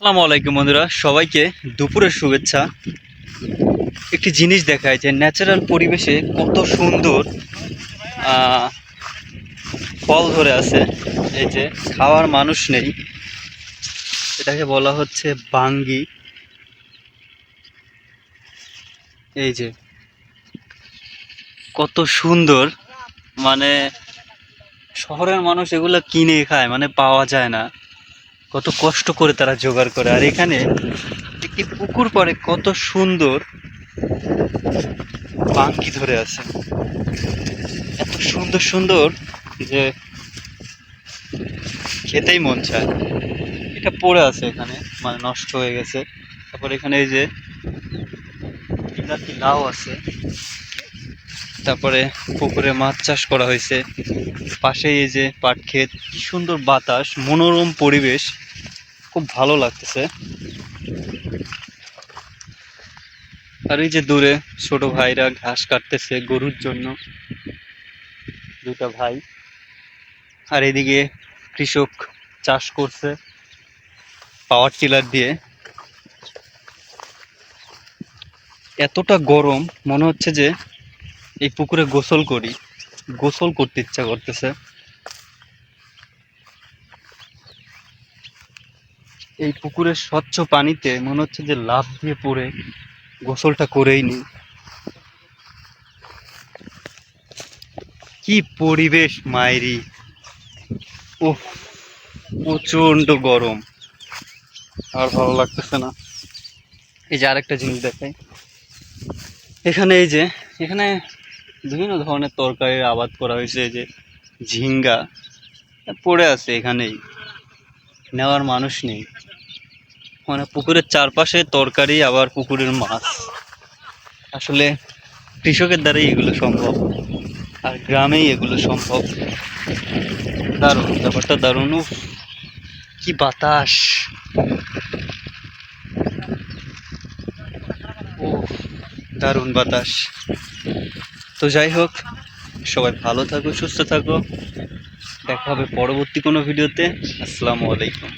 আসসালামু আলাইকুম বন্ধুরা, সবাইকে দুপুরের শুভেচ্ছা। একটি জিনিস দেখায় যে ন্যাচারাল পরিবেশে কত সুন্দর ফল ধরে আছে। এই যে খাওয়ার মানুষ নেই। এটাকে বলা হচ্ছে বাঙ্গি। এই যে কত সুন্দর মানে শহরের মানুষ এগুলো কিনে খায় মানে পাওয়া যায় না। কত কষ্ট করে তারা জোগাড় করে। আর এখানে একটি পুকুর পরে কত সুন্দর বাঙ্কি ধরে আছে। এত সুন্দর সুন্দর যে খেতেই মন চায় এটা পড়ে আছে এখানে মানে নষ্ট হয়ে গেছে। তারপর এখানে এই যে লাউ আছে। তারপরে পুকুরে মাছ চাষ করা হয়েছে। পাশেই এই যে পাট ক্ষেত, কি সুন্দর বাতাস, মনোরম পরিবেশ, খুব ভালো লাগতেছে। আর এই যে দূরে ছোট ভাইরা ঘাস কাটতেছে গরুর জন্য। দুটা ভাই। আর এদিকে কৃষক চাষ করছে পাওয়ার টিলার দিয়ে। এতটা গরম, মনে হচ্ছে যে এই পুকুরে গোসল করি। গোসল করতে ইচ্ছা করতেছে। এই পুকুরের স্বচ্ছ পানিতে মনে হচ্ছে যে লাফ দিয়ে পড়ে গোসলটা করেই নি। কি পরিবেশ মায়েরি। ও প্রচণ্ড গরম। আর ভালো লাগতেছে না। এই যে আরেকটা জিনিস দেখাই। এখানে এই যে, এখানে বিভিন্ন ধরনের তরকারির আবাদ করা হয়েছে যে ঝিঙ্গা পড়ে আছে এখানেই। নেওয়ার মানুষ নেই। মানে পুকুরের চারপাশে তরকারি, আবার পুকুরের মাছ। আসলে কৃষকের দ্বারাই এগুলো সম্ভব। আর গ্রামেই এগুলো সম্ভব। দারুণ, ব্যাপারটা দারুণ। কি বাতাস। দারুণ বাতাস। তো যাই হোক, সবাই ভালো থাকো, সুস্থ থাকো। দেখা হবে পরবর্তী কোনো ভিডিওতে। আসসালামু আলাইকুম।